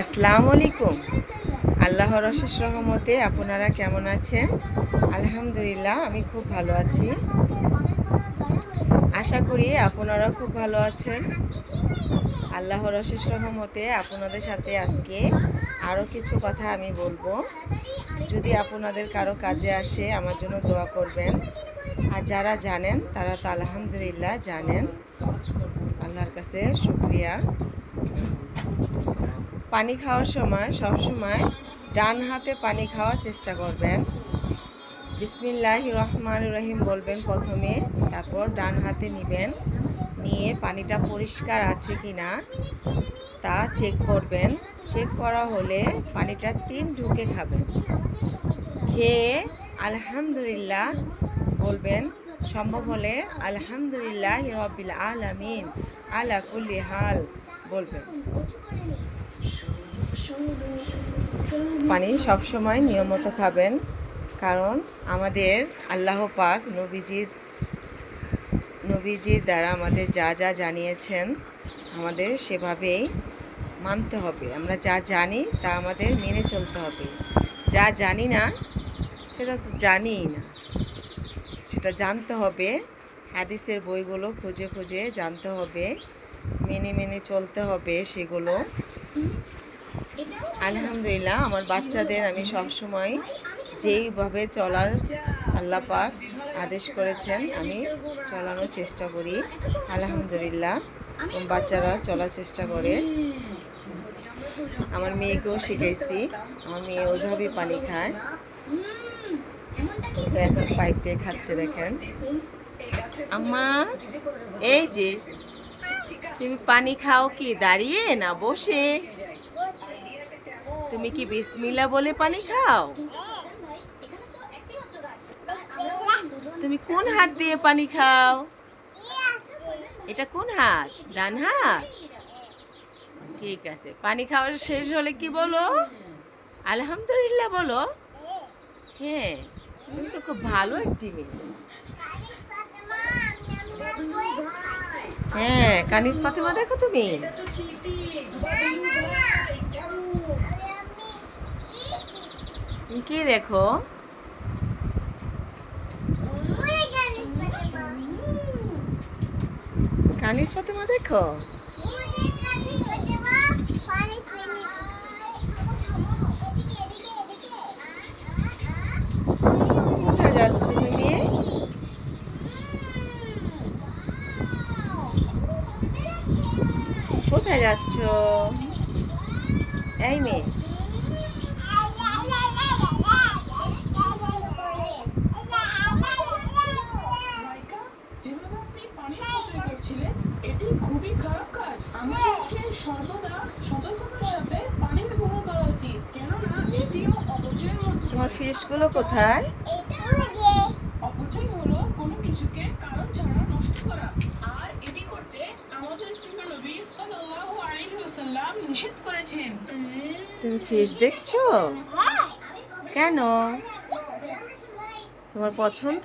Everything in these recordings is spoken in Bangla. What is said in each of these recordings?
আসসালামু আলাইকুম। আল্লাহর অশেষ রহমতে আপনারা কেমন আছেন? আলহামদুলিল্লাহ, আমি খুব ভালো আছি। আশা করি আপনারা খুব ভালো আছেন। আল্লাহর অশেষ রহমতে আপনাদের সাথে আজকে আরও কিছু কথা আমি বলব। যদি আপনাদের কারও কাজে আসে, আমার জন্য দোয়া করবেন। আর যারা জানেন, তারা তো আলহামদুলিল্লাহ জানেন। আল্লাহর কাছে শুক্রিয়া। পানি খাওয়ার সময় সব সময় ডান হাতে পানি খাওয়ার চেষ্টা করবেন। বিসমিল্লাহ রহমান রহিম বলবেন প্রথমে, তারপর ডান হাতে নেবেন। নিয়ে পানিটা পরিষ্কার আছে কি না তা চেক করবেন। চেক করা হলে পানিটা তিন ঢুকে খাবেন খেয়ে আলহামদুলিল্লাহ বলবেন, সম্ভব হলে আলহামদুলিল্লাহ রবিল আলামিন আলা কুল্লি হাল বলবেন। পানি সবসময় নিয়মিত খাবেন, কারণ আমাদের আল্লাহ পাক নবীজির নবীজির দ্বারা আমাদের যা যা জানিয়েছেন, আমাদের সেভাবেই মানতে হবে। আমরা যা জানি তা আমাদের মেনে চলতে হবে। যা জানি না, সেটা তো জানিই না। সেটা জানতে হবে, হাদিসের বইগুলো খুঁজে খুঁজে জানতে হবে, মেনে মেনে চলতে হবে সেগুলো। আলহামদুলিল্লাহ, আমার বাচ্চাদের আমি সবসময় যেইভাবে চলার আল্লাহ পাক আদেশ করেছেন, আমি চালানোর চেষ্টা করি, আলহামদুলিল্লাহ। বাচ্চারা চলার চেষ্টা করে। আমার মেয়েকেও শিখাইছি, আমার মেয়ে ওইভাবেই পানি খায়। তো এখন পাইপ দিয়ে খাচ্ছে দেখেন। আম্মা, এই যে, তুমি পানি খাও কি, দাঁড়িয়ে না বসে? তুমি কি বিসমিল্লা বলে পানি খাও? তুমি কোন হাত দিয়ে পানি খাও? এটা কোন হাত? ডান হাত? ঠিক আছে, পানি খাওয়ার শেষ হলে কি বলো? আলহামদুলিল্লাহ বলো। হ্যাঁ তুমি তো খুব ভালো একটি মেয়ে। হ্যাঁ কানিস ফাতেমা দেখো তুমি। কি দেখো? কানিস ফাতেমা দেখো? কোথায় কোথায় যাচ্ছ? এই মেয়ে। ফিশগুলো কোথায়? অপচয় হলো কোনো কিছুকে কারণ ছাড়া নষ্ট করা। আর এটি করতে আমাদের প্রিয় নবী সাল্লাল্লাহু আলাইহি ওয়াসাল্লাম নিষেধ করেছেন। তুমি ফিশ দেখছ? কেন? তোমার পছন্দ?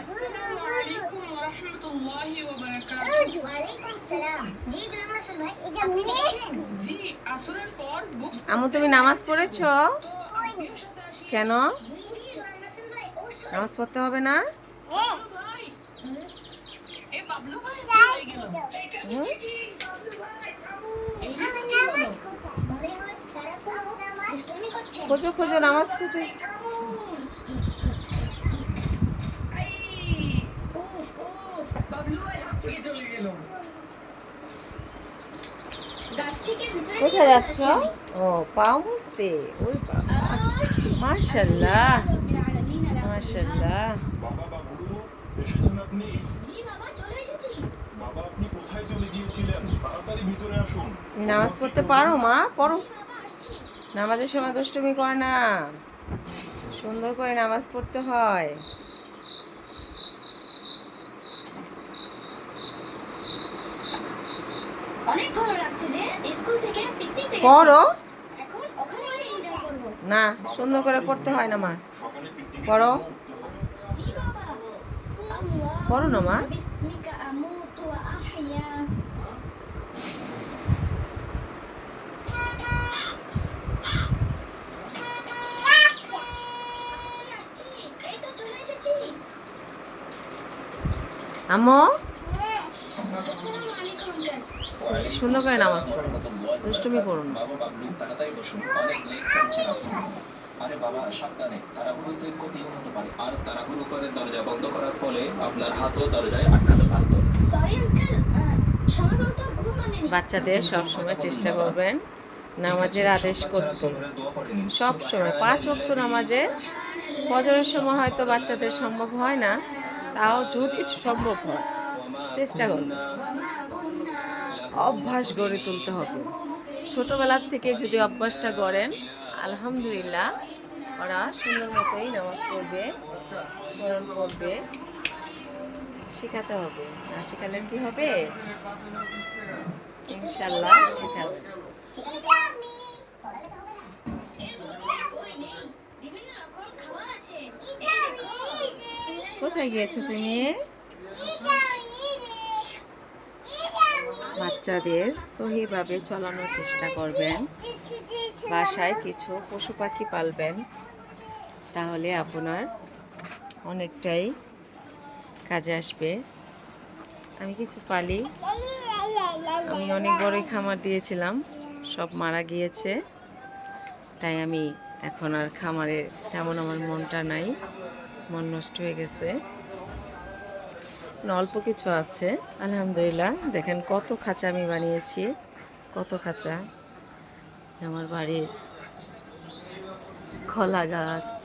আসসালামু আলাইকুম ওয়া রাহমাতুল্লাহি ওয়া বারাকাতুহু। আমু তুমি নামাজ পড়েছ? কেন? নামাজ পড়তে হবে না? হয়ে। খোঁজো। খোঁজো নামাজ খোঁজো। উফ উফ বাবলু হাত থেকে চলে গেল। কোথায় যাচ্ছ? ও পাও মুছতে? ওই বাবা মাশাল্লাহ। মাশাল্লাহ। বাবা বাবু এসেছেন আপনি বাবা আপনি কোথায় চলে গিয়েছিলেন? তাড়াতাড়ি ভিতরে আসুন। তুমি নামাজ পড়তে পারো মা? পড়ো। নামাজের সময় দুষ্টুমি কর না। সুন্দর করে নামাজ পড়তে হয়। অনেক ভালো লাগছে যে স্কুল থেকে পিকনিক পড়ো। এখন ওখানে গিয়ে এনজয় করব। না সুন্দর করে পড়তে হয় সকালে পিকনিক পড়ো। পড়ো না মা। সুন্দর করে নামাজ পড়ো দুষ্টুমি করো না। আরে বাবা সাবধানে। হতে পারে। আর করে দরজা বন্ধ করার ফলে আপনার হাতও দরজায় আটকাতে পারত। বাচ্চাদের সবসময় চেষ্টা করবেন নামাজের আদেশ করতে। সব সময় পাঁচ অক্ত নামাজে ফজরের সময় হয়তো বাচ্চাদের সম্ভব হয় না তাও যদি সম্ভব হয় চেষ্টা করুন অভ্যাস গড়ে তুলতে হবে। ছোটবেলার থেকে যদি অভ্যাসটা গড়েন, আলহামদুলিল্লাহ, ওরা সুন্দর মতোই নামাজ পড়বে কোরআন পড়বে শেখাতে হবে। না শেখালে কি হবে? ইনশাল্লাহ শেখাবে। কোথায় গিয়েছো তুমি? বাচ্চাদের সহিভাবে চলানোর চেষ্টা করবেন। বাসায় কিছু পশু পাখি পালবেন। তাহলে আপনার অনেকটাই কাজে আসবে। আমি কিছু পালি। আমি অনেক বড়ই খামার দিয়েছিলাম, সব মারা গিয়েছে। তাই আমি এখন আর খামারে, তেমন আমার মনটা নাই, মন নষ্ট হয়ে গেছে। অল্প কিছু আছে। আলহামদুলিল্লাহ। দেখেন কত খাঁচা আমি বানিয়েছি। কত খাঁচা। আমার বাড়ির কলা গাছ,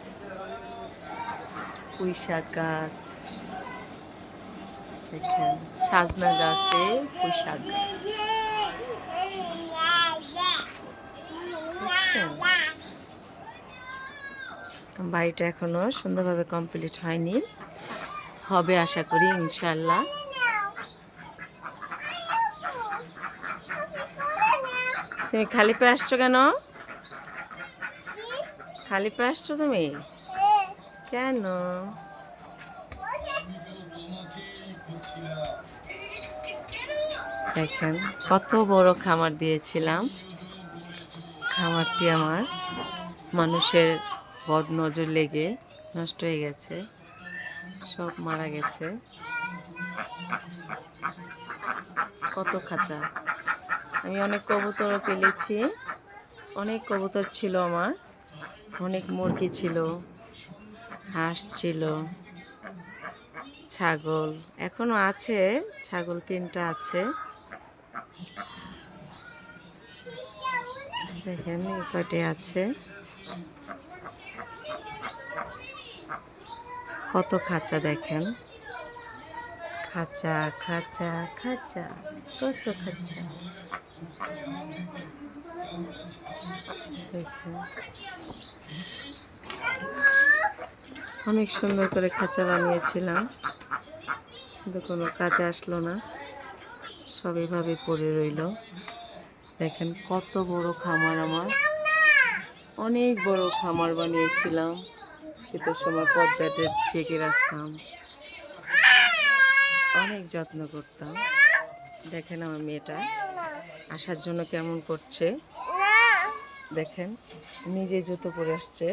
পুঁই শাক গাছ, দেখেন সাজনা গাছে পুঁই শাক গাছ। বাড়িটা এখনও সুন্দরভাবে কমপ্লিট হয়নি। হবে আশা করি ইনশাল্লাহ তুমি খালি পে আসছো কেন? খালি পে আসছো তুমি? কেন? দেখেন, কত বড় খামার দিয়েছিলাম। খামারটি আমার মানুষের বদ নজর লেগে নষ্ট হয়ে গেছে। সব মারা গেছে। কত খাঁচা। আমি অনেক কবুতরও পেলেছি। অনেক কবুতর ছিল আমার। অনেক মুরগি ছিল। হাঁস ছিল। ছাগল। এখনও আছে। ছাগল তিনটা আছে। দেখেন কটে আছে। কত খাঁচা দেখেন? খাঁচা খাঁচা খাঁচা, কত খাঁচা। অনেক সুন্দর করে খাঁচা বানিয়েছিলাম। কিন্তু কোনো কাজে আসলো না। সব এভাবে পড়ে রইল। দেখেন কত বড় খামার আমার। অনেক বড় খামার বানিয়েছিলাম। শীতের সময় পদ্মাতে ঢেকে রাখতাম। অনেক যত্ন করতাম। দেখেন আমার মেয়েটা, আসার জন্য কেমন করছে। দেখেন, নিজে জুতো পরে আসছে?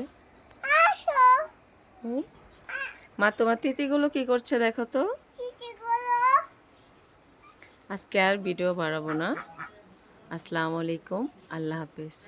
মা, তোমার তিতিগুলো কি করছে দেখো তো? আজকে আর ভিডিও বাড়াবো না। আসসালামু আলাইকুম, আল্লাহ হাফিজ।